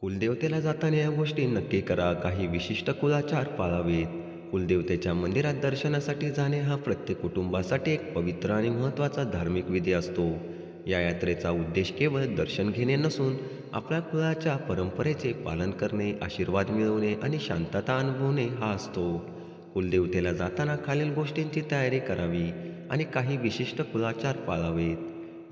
कुलदेवतेला जाताना या गोष्टी नक्की करा. काही विशिष्ट कुलाचार पाळावेत. कुलदेवतेच्या मंदिरात दर्शनासाठी जाणे हा प्रत्येक कुटुंबासाठी एक पवित्र आणि महत्त्वाचा धार्मिक विधी असतो. या यात्रेचा उद्देश केवळ दर्शन घेणे नसून आपल्या कुळाच्या परंपरेचे पालन करणे आशीर्वाद मिळवणे आणि शांतता अनुभवणे हा असतो. कुलदेवतेला जाताना खालील गोष्टींची तयारी करावी आणि काही विशिष्ट कुलाचार पाळावेत.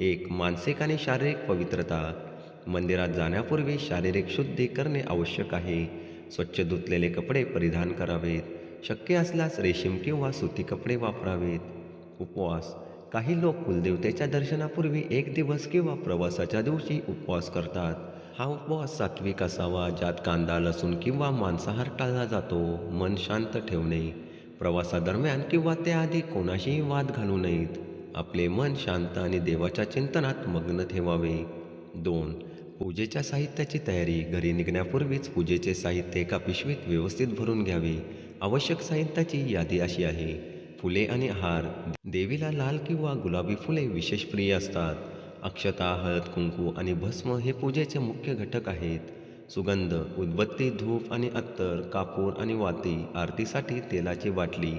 एक मानसिक आणि शारीरिक पवित्रता. मंदिरात जाण्यापूर्वी शारीरिक शुद्धी करणे आवश्यक आहे. स्वच्छ धुतलेले कपडे परिधान करावेत. शक्य असल्यास रेशीम किंवा सुती कपडे वापरावेत. उपवास. काही लोक कुलदेवतेच्या दर्शनापूर्वी एक दिवस किंवा प्रवासाच्या दिवशी उपवास करतात. हा उपवास सात्विक असावा ज्यात कांदा लसूण किंवा मांसाहार टाळला जातो. मन शांत ठेवणे. प्रवासादरम्यान किंवा त्याआधी कोणाशीही वाद घालू नयेत. आपले मन शांत आणि देवाच्या चिंतनात मग्न ठेवावे. दोन. पूजेच्या साहित्याची तयारी घरी निघण्यापूर्वीच पूजेचे साहित्य एका पिशवीत व्यवस्थित भरून घ्यावे. आवश्यक साहित्याची यादी अशी आहे. फुले आणि हार देवीला लाल किंवा गुलाबी फुले विशेष प्रिय असतात. अक्षता हळद कुंकू आणि भस्म हे पूजेचे मुख्य घटक आहेत. सुगंध उदबत्ती धूप आणि अत्तर कापूर आणि वाती आरतीसाठी तेलाची बाटली.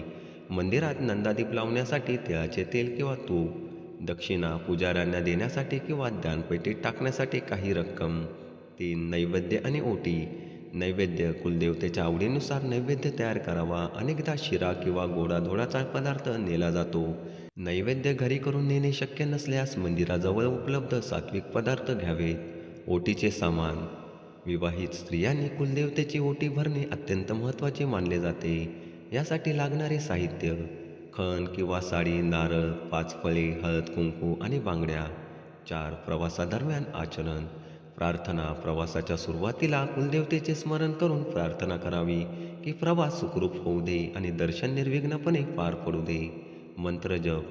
मंदिरात नंदादीप लावण्यासाठी तिळाचे तेल किंवा तूप दक्षिणा पुजाऱ्यांना देण्यासाठी किंवा दानपेटीत टाकण्यासाठी काही रक्कम. तीन नैवेद्य आणि ओटी. नैवेद्य कुलदेवतेच्या आवडीनुसार नैवेद्य तयार करावा. अनेकदा शिरा किंवा गोडाधोडाचा पदार्थ नेला जातो. नैवेद्य घरी करून नेणे शक्य नसल्यास मंदिराजवळ उपलब्ध सात्विक पदार्थ घ्यावेत. ओटीचे सामान. विवाहित स्त्रियांनी कुलदेवतेची ओटी भरणे अत्यंत महत्त्वाचे मानले जाते. यासाठी लागणारे साहित्य. खण किंवा साडी नारळ पाच फळे हळद कुंकू आणि बांगड्या चार प्रवासादरम्यान आचरण. प्रार्थना प्रवासाच्या सुरुवातीला कुलदेवतेचे स्मरण करून प्रार्थना करावी की प्रवास सुखरूप होऊ दे आणि दर्शन निर्विघ्नपणे पार पडू दे. मंत्रजप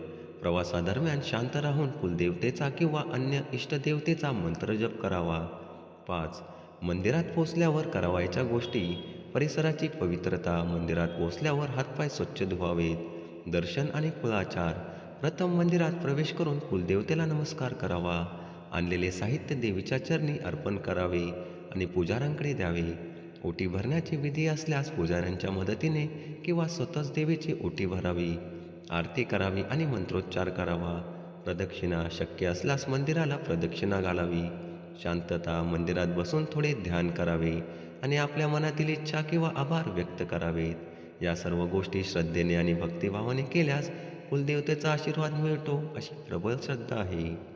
प्रवासादरम्यान शांत राहून कुलदेवतेचा किंवा अन्य इष्टदेवतेचा मंत्रजप करावा. पाच. मंदिरात पोचल्यावर करावायच्या गोष्टी. परिसराची पवित्रता. मंदिरात पोचल्यावर हातपाय स्वच्छ धुवावेत. दर्शन आणि कुळाचार प्रथम मंदिरात प्रवेश करून कुलदेवतेला नमस्कार करावा आणलेले साहित्य देवीच्या चरणी अर्पण करावे आणि पुजाऱ्यांकडे द्यावे. ओटी भरण्याची विधी असल्यास पुजाऱ्यांच्या मदतीने किंवा स्वतःच देवीची ओटी भरावी आरती करावी आणि मंत्रोच्चार करावा. प्रदक्षिणा शक्य असल्यास मंदिराला प्रदक्षिणा घालावी. शांतता मंदिरात बसून थोडे ध्यान करावे आणि आपल्या मनातील इच्छा किंवा आभार व्यक्त करावेत. या सर्व गोष्टी श्रद्धेने आणि भक्तिभावाने केल्यास कुलदेवतेचा आशीर्वाद मिळतो अशी प्रबळ श्रद्धा आहे.